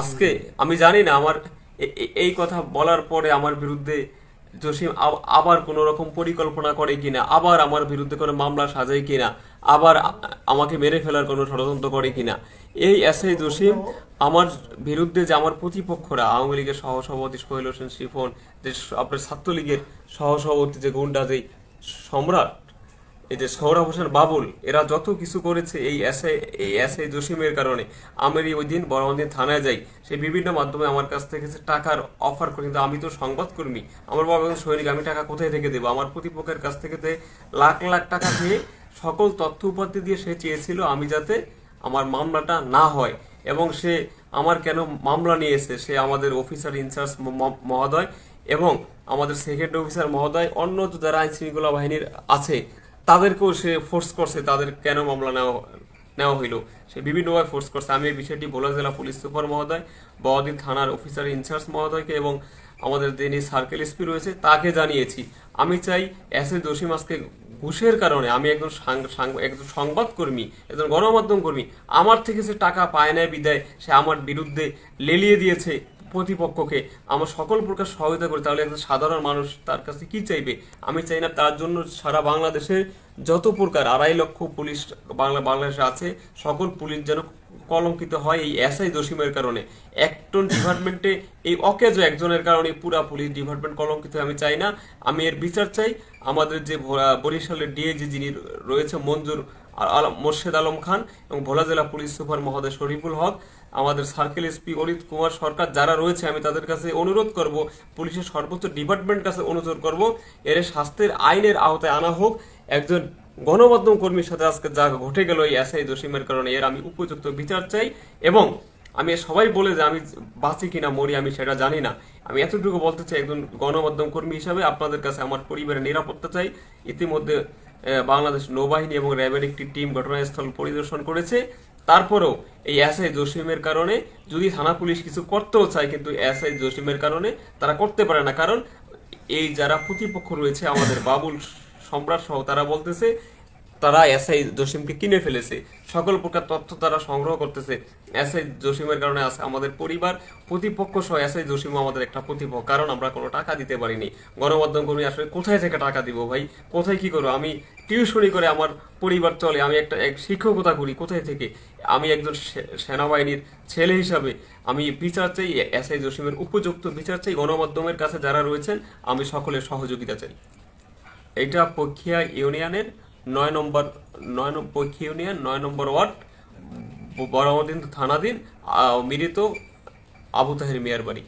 আজকে আমি জানি না, আমার এই কথা বলার পরে আমার বিরুদ্ধে জসিম আব- আবার কোনো রকম পরিকল্পনা করে কিনা, আবার আমার বিরুদ্ধে কোনো মামলা সাজায় কিনা, আবার আমাকে মেরে ফেলার কোনো ষড়যন্ত্র করে কিনা, এই এসআই জসিম আমার বিরুদ্ধে যে আমার প্রতিপক্ষরা, আওয়ামী লীগের সহসভাপতি সোহেল হোসেন শিফন, যে আপনার ছাত্রলীগের সহসভাপতি যে গুন্ডা, যে সম্রাট এই যে সৌরভ হোসেন বাবুল, এরা যত কিছু করেছে এই এসআই এই এসআই জসিমের কারণে। আমি ওই দিন বড়দিন থানায় যাই, সে বিভিন্ন মাধ্যমে আমার কাছ থেকে টাকার অফার করে, কিন্তু আমি তো সংবাদকর্মী আমার বাবা সৈনিক, আমি টাকা কোথায় থেকে দেবো? আমার প্রতিপক্ষের কাছ থেকে লাখ লাখ টাকা দিয়ে সকল তথ্য উপাত্তি দিয়ে সে চেয়েছিল আমি যাতে আমার মামলাটা না হয়। এবং সে আমার কেন মামলা নিয়েছে সে আমাদের অফিসার ইনচার্জ মহোদয় এবং আমাদের সেকেন্ড অফিসার মহোদয় অন্য যারা আইন শৃঙ্খলা বাহিনীর আছে তাদেরকেও সে ফোর্স করছে, তাদের কেন মামলা নেওয়া নেওয়া হইল? সে বিভিন্নভাবে ফোর্স করছে। আমি এই বিষয়টি ভোলা জেলা পুলিশ সুপার মহোদয় বদিন থানার অফিসার ইনচার্জ মহোদয়কে এবং আমাদের যিনি সার্কেল এসপি রয়েছে, তাকে জানিয়েছি। আমি চাই এস এ জসিম আজকে ঘুষের কারণে আমি একজন একজন সংবাদকর্মী, একজন গণমাধ্যম কর্মী, আমার থেকে সে টাকা পায় না বিদায়, সে আমার বিরুদ্ধে লেলিয়ে দিয়েছে। প্রতিপক্ষকে আমার সকল প্রকার সহায়তা করি, তাহলে একজন সাধারণ মানুষ তার কাছে কি চাইবে? আমি চাই না তার জন্য সারা বাংলাদেশে যত প্রকার আড়াই লক্ষ পুলিশ বাংলা, বাংলাদেশে আছে, সকল পুলিশ যেন কলঙ্কিত হয় এই এসআই জসিমের কারণে। একটন ডিপার্টমেন্টে এই অকেজ একজনের কারণে পুরা পুলিশ ডিপার্টমেন্ট কলঙ্কিত আমি চাই না। আমি এর বিচার চাই। আমাদের যে বরিশালের ডিএজি যিনি রয়েছে, মঞ্জুর আ- আলম মোর্শেদ আলম খান এবং ভোলা জেলা পুলিশ সুপার মহোদয় শরীফুল হক, আমাদের সার্কেল এসপি অরিত কুমার সরকার যারা রয়েছে, আমি তাদের কাছে অনুরোধ করব, পুলিশের সর্বোচ্চ ডিপার্টমেন্ট কাছে অনুরোধ করব, এর স্বাস্থ্যের আইনের আওতায় আনা হোক। একজন গণমাধ্যম কর্মীর সাথে আজকে যা ঘটে গেল এই এসআই জসিমের কারণে, এর আমি উপযুক্ত বিচার চাই এবং আমি সবাই বলে যে আমি বাঁচি কিনা, মরি আমি সেটা জানি না। আমি এতটুকু বলতে চাই, একজন গণমাধ্যম কর্মী হিসাবে আপনাদের কাছে, আমার পরিবারের নিরাপত্তা চাই। ইতিমধ্যে বাংলাদেশ নৌবাহিনী এবং র্যাবের একটি টিম ঘটনাস্থল পরিদর্শন করেছে। তারপরেও এই এসআই জসিমের কারণে যদি থানা পুলিশ কিছু করতেও চায়, কিন্তু এসআই জসিমের কারণে তারা করতে পারে না। কারণ এই যারা প্রতিপক্ষ রয়েছে, আমাদের বাবুল সম্রাট সহ তারা বলতেছে তারা এসআই জসিমকে কিনে ফেলেছে। সকল প্রকার তথ্য তারা সংগ্রহ করতেছে। এসআই জসিমের কারণে আছে আমাদের পরিবার প্রতিপক্ষ সহ এসআই জসিম আমাদের একটা প্রতিপক্ষ, কারণ আমরা কোনো টাকা দিতে পারিনি। গণমাধ্যম কর্মী আসলে কোথায় থেকে টাকা দিব ভাই? কোথায় কি করব? আমি টিউশনি করে আমার পরিবার চলে। আমি একটা এক শিক্ষকতা করি কোথায় থেকে? আমি একজন সেনাবাহিনীর ছেলে হিসাবে আমি বিচার চাই, এসআই জসিমের উপযুক্ত বিচার চাই। গণমাধ্যমের কাছে যারা রয়েছেন, আমি সকলের সহযোগিতা চাই। এটা পক্ষিয়া ইউনিয়নের নয় নম্বর নয় নম্বর পক্ষিয়া ইউনিয়ন, নয় নম্বর ওয়ার্ড বরামদিন থানাধীন মিলিত আবু তাহের মিয়ার বাড়ি।